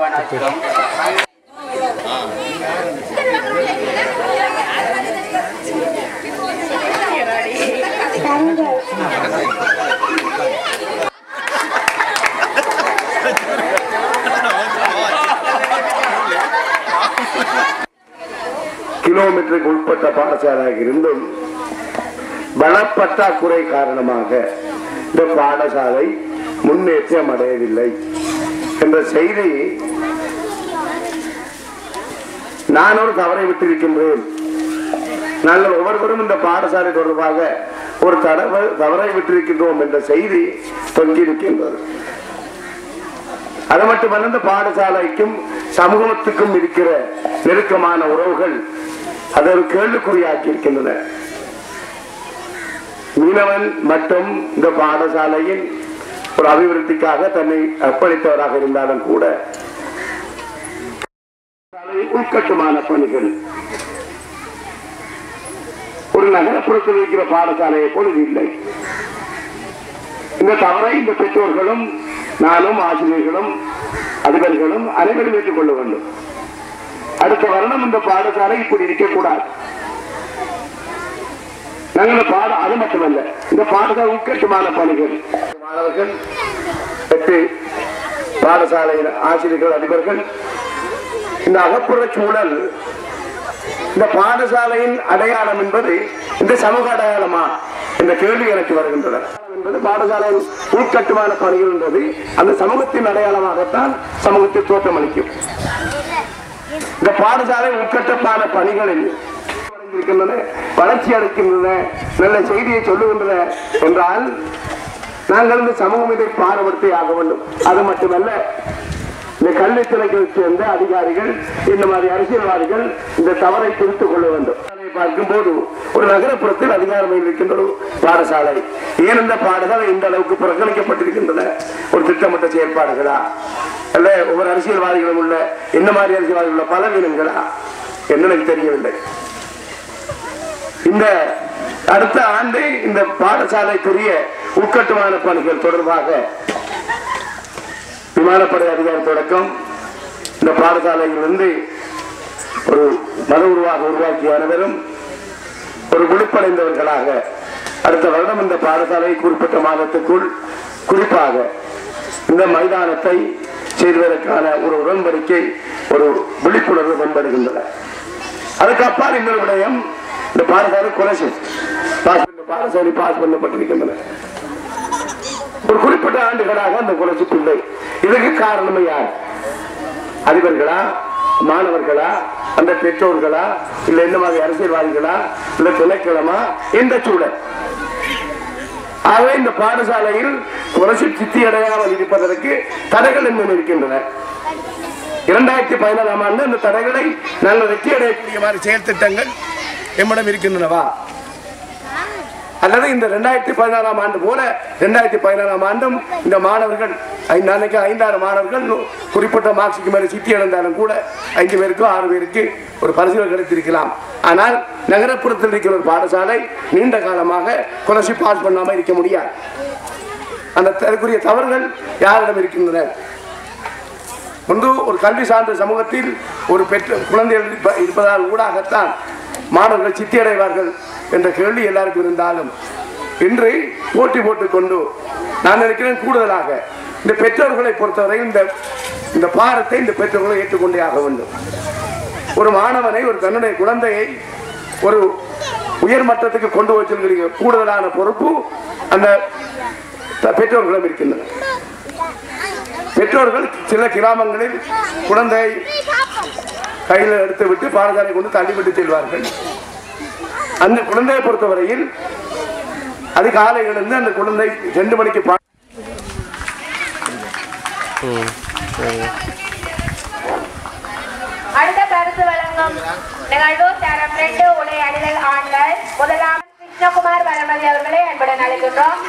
வணக்கம். கிலோமீட்டருக்கு உட்பட்ட பாடசாலையாக இருந்தும் பணப்பற்றாக்குறை காரணமாக இந்த பாடசாலை முன்னேற்றம் அடையவில்லை. என்ற செய்தி நான் ஒரு தவறை விட்டிருக்கின்றேன். நாங்கள் ஒவ்வொருவரும் இந்த பாடசாலை தொடர்பாக ஒரு தடவை தவறை விட்டிருக்கின்றோம் என்ற செய்தி தொங்கியிருக்கின்றது. அது மட்டுமல்ல இந்த பாடசாலைக்கும் சமூகத்துக்கும் இருக்கிற நெருக்கமான உறவுகள் அதை ஒரு கேள்விக்குறியாக்கி இருக்கின்றன மீனவன் மட்டும் இந்த பாடசாலையின் ஒரு அபிவிருத்திக்காக தன்னை அர்ப்பணித்தவராக இருந்தாலும் கூட உள்கட்டுமான பணிகள். ஒரு நகரப்புறத்தில் இருக்கிற பாடசாலையை பொழுது இல்லை. இந்த தவறை இந்த பெற்றோர்களும் நானும் ஆசிரியர்களும் அதிபர்களும் அனைவரும் ஏற்றுக்கொள்ள வேண்டும். அடுத்த வருடம் இந்த பாடசாலை இப்படி இருக்கக்கூடாது. நாங்கள் பாடம் அது மட்டுமல்ல. இந்த பாடசாலை உட்கட்டுமான பணிகள். மாணவர்கள் எட்டு பாடசாலையில் ஆசிரியர்கள் அதிபர்கள் இந்த அகப்புற சூழல் இந்த பாடசாலையின் அடையாளம் என்பது இந்த சமூக அடையாளமா என்ற கேள்வி எனக்கு வருகின்றன. என்பது பாடசாலையின் உள்கட்டுமான பணிகள் என்பது அந்த சமூகத்தின் அடையாளமாகத்தான் சமூகத்தில் தோற்றமளிக்கும். இந்த பாடசாலை உட்கட்டமான பணிகளில் இருக்கின்றன வளர்ச்சி அடைக்கின்றன நல்ல செய்தியை சொல்லுகின்றன என்றால் நாங்கள் இந்த சமூகம் இதை பாரபடுத்தி ஆக வேண்டும். அது மட்டுமல்ல இந்த கல்வித்துறைகளை சேர்ந்த அதிகாரிகள் இந்த மாதிரி அரசியல்வாதிகள் இந்த தவறை திருத்துக் கொள்ள வேண்டும். பார்க்கும் போது ஒரு நகரப்புறத்தில் அதிகாரம் இருக்கின்ற ஒரு பாடசாலை. ஏன் இந்த பாடசாலை இந்த அளவுக்கு புறக்கணிக்கப்பட்டிருக்கின்றன? ஒரு திட்டமிட்ட செயற்பாடுகளா? அல்ல ஒவ்வொரு அரசியல்வாதிகளும் உள்ள என்ன மாதிரி அரசியல்வாதிகள் உள்ள பலவீனங்களா? என்ன எனக்கு தெரியவில்லை. இந்த அடுத்த ஆண்டு இந்த பாடசாலைக்குரிய உட்கட்டுமான பணிகள் தொடர்பாக விமானப்படை அதிகாரி தொடக்கம். இந்த பாடசாலையிலிருந்து ஒரு மத உருவாக உருவாக்கிய அனைவரும் ஒரு விழிப்படைந்தவர்களாக அடுத்த வருடம் இந்த பாடசாலை குறிப்பிட்ட மாதத்துக்குள் குறிப்பாக இந்த மைதானத்தை செய்வதற்கான ஒரு உடன்படிக்கை ஒரு விழிப்புணர்வு பண்படுகின்றன அதுக்கு அப்பால் இன்னொரு விடயம் இந்த பாடசாலை கொலைசி பாஸ் பண்ண பாடசாலை பாஸ் பண்ணப்பட்டிருக்கின்றன. ஒரு குறிப்பிட்ட ஆண்டுகளாக அந்த கொலைசி பிள்ளை இதுக்கு காரணம் யார்? அதிபர்களா? மாணவர்களா? அந்த பெற்றோர்களா? இல்ல என்ன மாதிரி அரசியல்வாதிகளா? இல்ல திணைக்கிழமா இந்த சூழல். ஆகவே இந்த பாடசாலையில் குறைசி சித்தி அடையாமல் இருப்பதற்கு தடைகள் என்ன இருக்கின்றன? இரண்டாயிரத்தி பதினாலாம் ஆண்டு இந்த தடைகளை நாங்கள் வெற்றி அடையக்கூடிய மாதிரி செயல் திட்டங்கள் எம்மிடம் இருக்கின்றனவா? அல்லது இந்த ரெண்டாயிரத்தி பதினாறாம் ஆண்டு போல ரெண்டாயிரத்தி பதினாறாம் ஆண்டும் இந்த மாணவர்கள் அன்னைக்கு ஐந்தாறு மாணவர்கள் குறிப்பிட்ட மார்க்ஸுக்கு மேலே சித்தி அடைந்தாலும் கூட ஐந்து பேருக்கு ஆறு பேருக்கு ஒரு பரிசுகள் கிடைத்திருக்கலாம். ஆனால் நகரப்புறத்தில் இருக்கிற ஒரு பாடசாலை நீண்ட காலமாக குலசி பாஸ் பண்ணாமல் இருக்க முடியாது. அந்த அதற்குரிய தவறுகள் யாரிடம் இருக்கின்றன? ஒன்று ஒரு கல்வி சார்ந்த சமூகத்தில் ஒரு பெற்ற குழந்தைகள் இருப்பதால் ஊடாகத்தான் மாணவர்கள் சித்தியடைவார்கள் என்ற கேள்வி எல்லாருக்கும் இருந்தாலும் இன்று போட்டி போட்டுக்கொண்டு நான் நினைக்கிறேன் கூடுதலாக இந்த பெற்றோர்களை பொறுத்தவரை இந்த இந்த பாரத்தை இந்த பெற்றோர்களை ஏற்றுக்கொண்டே ஆக வேண்டும். ஒரு மாணவனை ஒரு தன்னுடைய குழந்தையை ஒரு உயர் மட்டத்துக்கு கொண்டு வச்சிருக்கிற கூடுதலான பொறுப்பு அந்த த- பெற்றோர்களிடம் இருக்கின்றன பெற்றோர்கள் சில கிராமங்களில் குழந்தை கையில் எடுத்து விட்டு பாடசாலை கொண்டு தள்ளிவிட்டு செல்வார்கள். அந்த குழந்தையை பொறுத்தவரையில் அதிகாலை எழுந்து அந்த குழந்தை ரெண்டு மணிக்கு பா- அடுத்த கருத்து வழங்கும் நிகழ்வு தரம் ரெண்டு உரையாடுதல் ஆண்கள். முதலாம் கிருஷ்ணகுமார் வளமதி அவர்களை அன்புடன் அழைக்கின்றோம்.